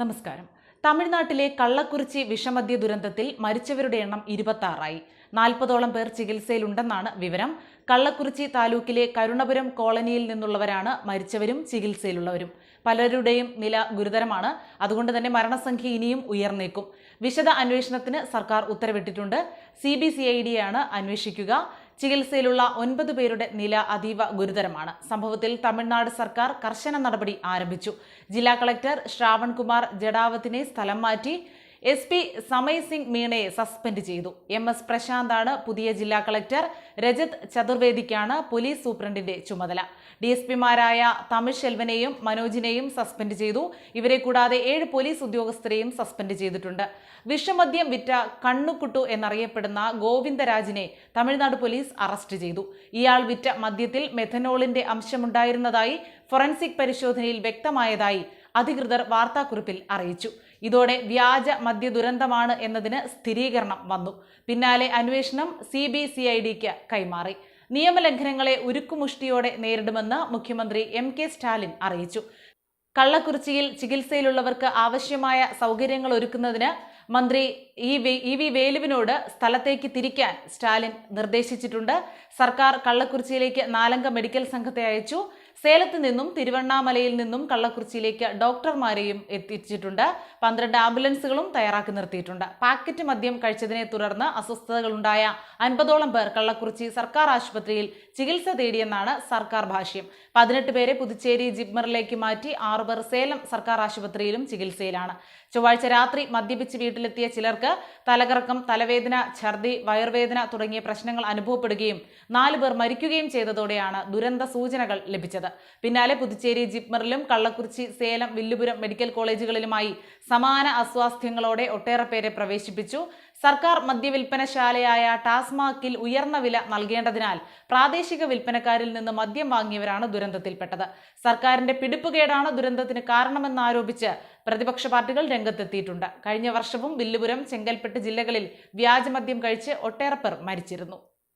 നമസ്കാരം. തമിഴ്നാട്ടിലെ കള്ളക്കുറിച്ചി വിഷമദ്യ ദുരന്തത്തിൽ മരിച്ചവരുടെ എണ്ണം ഇരുപത്താറായി. നാൽപ്പതോളം പേർ ചികിത്സയിലുണ്ടെന്നാണ് വിവരം. കള്ളക്കുറിച്ചി താലൂക്കിലെ കരുണപുരം കോളനിയിൽ നിന്നുള്ളവരാണ് മരിച്ചവരും ചികിത്സയിലുള്ളവരും. പലരുടെയും നില ഗുരുതരമാണ്. അതുകൊണ്ട് തന്നെ മരണസംഖ്യ ഇനിയും ഉയർന്നേക്കും. വിശദ അന്വേഷണത്തിന് സർക്കാർ ഉത്തരവിട്ടിട്ടുണ്ട്. സി ബി സി ഐ ഡിയാണ് അന്വേഷിക്കുക. ചികിത്സയിലുള്ള ഒൻപത് പേരുടെ നില അതീവ ഗുരുതരമാണ്. സംഭവത്തിൽ തമിഴ്നാട് സർക്കാർ കർശന നടപടി ആരംഭിച്ചു. ജില്ലാ കളക്ടർ ശ്രാവൺകുമാർ ജഡാവത്തിനെ സ്ഥലം മാറ്റി എസ് പി സമയ് സിംഗ് മീണയെ സസ്പെൻഡ് ചെയ്തു. എം എസ് പ്രശാന്താണ് പുതിയ ജില്ലാ കളക്ടർ. രജത് ചതുർവേദിക്കാണ് പോലീസ് സൂപ്രണ്ടിന്റെ ചുമതല. ഡി എസ് പിമാരായ തമിഴ് ശെൽവനെയും മനോജിനെയും സസ്പെൻഡ് ചെയ്തു. ഇവരെ കൂടാതെ ഏഴ് പോലീസ് ഉദ്യോഗസ്ഥരെയും സസ്പെൻഡ് ചെയ്തിട്ടുണ്ട്. വിഷമദ്യം വിറ്റ കണ്ണുക്കുട്ടു എന്നറിയപ്പെടുന്ന ഗോവിന്ദരാജിനെ തമിഴ്നാട് പോലീസ് അറസ്റ്റ് ചെയ്തു. ഇയാൾ വിറ്റ മദ്യത്തിൽ മെഥനോളിന്റെ അംശമുണ്ടായിരുന്നതായി ഫോറൻസിക് പരിശോധനയിൽ വ്യക്തമായതായി അധികൃതർ വാർത്താക്കുറിപ്പിൽ അറിയിച്ചു. ഇതോടെ വ്യാജ മദ്യ ദുരന്തമാണ് എന്നതിന് സ്ഥിരീകരണം വന്നു. പിന്നാലെ അന്വേഷണം സി ബി സി ഐ ഡിക്ക് കൈമാറി. നിയമലംഘനങ്ങളെ ഉരുക്കുമുഷ്ടിയോടെ നേരിടുമെന്ന് മുഖ്യമന്ത്രി എം കെ സ്റ്റാലിൻ അറിയിച്ചു. കള്ളക്കുറിച്ചിയിൽ ചികിത്സയിലുള്ളവർക്ക് ആവശ്യമായ സൗകര്യങ്ങൾ ഒരുക്കുന്നതിന് മന്ത്രി ഇ വി വേലുവിനോട് സ്ഥലത്തേക്ക് തിരിക്കാൻ സ്റ്റാലിൻ നിർദ്ദേശിച്ചിട്ടുണ്ട്. സർക്കാർ കള്ളക്കുറിച്ചിയിലേക്ക് നാലംഗ മെഡിക്കൽ സംഘത്തെ അയച്ചു. സേലത്ത് നിന്നും തിരുവണ്ണാമലയിൽ നിന്നും കള്ളക്കുറിച്ചിയിലേക്ക് ഡോക്ടർമാരെയും എത്തിച്ചിട്ടുണ്ട്. പന്ത്രണ്ട് ആംബുലൻസുകളും തയ്യാറാക്കി നിർത്തിയിട്ടുണ്ട്. പാക്കറ്റ് മദ്യം കഴിച്ചതിനെ തുടർന്ന് അസ്വസ്ഥതകളുണ്ടായ അൻപതോളം പേർ കള്ളക്കുറിച്ചി സർക്കാർ ആശുപത്രിയിൽ ചികിത്സ തേടിയെന്നാണ് സർക്കാർ ഭാഷ്യം. പതിനെട്ട് പേരെ പുതുച്ചേരി ജിപ്മറിലേക്ക് മാറ്റി ആറുപേർ സേലം സർക്കാർ ആശുപത്രിയിലും ചികിത്സയിലാണ്. ചൊവ്വാഴ്ച രാത്രി മദ്യപിച്ച് വീട്ടിലെത്തിയ ചിലർക്ക് തലകറക്കം തലവേദന ഛർദി വയർവേദന തുടങ്ങിയ പ്രശ്നങ്ങൾ അനുഭവപ്പെടുകയും നാലു പേർ മരിക്കുകയും ചെയ്തതോടെയാണ് ദുരന്ത സൂചനകൾ ലഭിച്ചത്. പിന്നാലെ പുതുച്ചേരി ജിപ്മറിലും കള്ളക്കുറിച്ചി സേലം വില്ലുപുരം മെഡിക്കൽ കോളേജുകളിലുമായി സമാന അസ്വാസ്ഥ്യങ്ങളോടെ ഒട്ടേറെ പേരെ പ്രവേശിപ്പിച്ചു. സർക്കാർ മദ്യവിൽപ്പനശാലയായ ടാസ്മാക്കിൽ ഉയർന്ന വില നൽകേണ്ടതിനാൽ പ്രാദേശിക വിൽപ്പനക്കാരിൽ നിന്ന് മദ്യം വാങ്ങിയവരാണ് ദുരന്തത്തിൽപ്പെട്ടത്. സർക്കാരിന്റെ പിടിപ്പുകേടാണ് ദുരന്തത്തിന് കാരണമെന്നാരോപിച്ച് പ്രതിപക്ഷ പാർട്ടികൾ രംഗത്തെത്തിയിട്ടുണ്ട്. കഴിഞ്ഞ വർഷവും വില്ലുപുരം ചെങ്കൽപ്പെട്ട് ജില്ലകളിൽ വ്യാജമദ്യം കഴിച്ച് ഒട്ടേറെ പേർ മരിച്ചിരുന്നു.